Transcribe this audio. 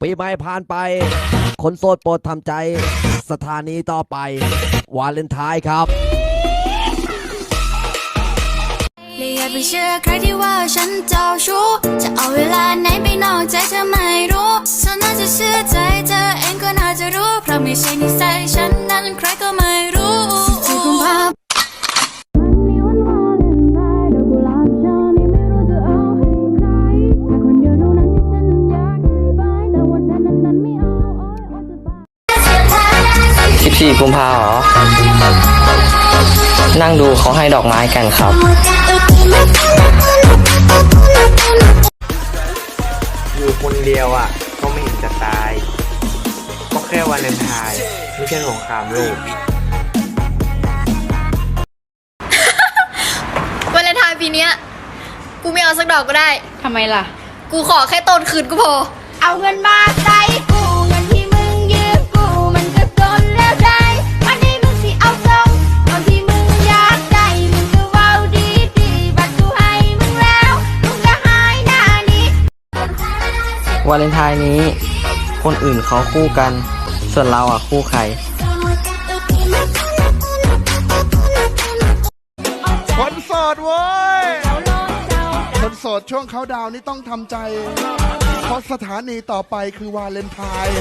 ปีใหม่ผ่านไป คนโสดโปรดทำใจ สถานีต่อไป วาเลนไทน์ครับและอย่าไปเชื่อใครที่ว่าฉันเจ้าชู้ จะเอาเวลาไหนไปนอกใจเธอไม่รู้ ฉันน่าจะเชื่อใจเธอเองก็น่าจะรู้ เพราะไม่ใช่นิสัยฉัน สิบสี่กุมภาเหรอ นั่งดูเขาให้ดอกไม้กันครับ อยู่คนเดียวอะ ก็ไม่เห็นจะตายก็แค่วันเลนไทน์ไม่ใช่สงครามโลกวาเลนไทน์ปีเนี้ย กูไม่เอาสักดอกก็ได้ ทำไมล่ะ กูขอแค่ต้นคืนก็พอ เอาเงินมาใส่กู วาเลนไทน์นี้ คนอื่นเขาคู่กัน ส่วนเราอะคู่ใครคนโสดเว้ยคนโสดช่วงเขาดาวน์นี่ต้องทำใจ เพราะสถานีต่อไปคือวาเลนไทน์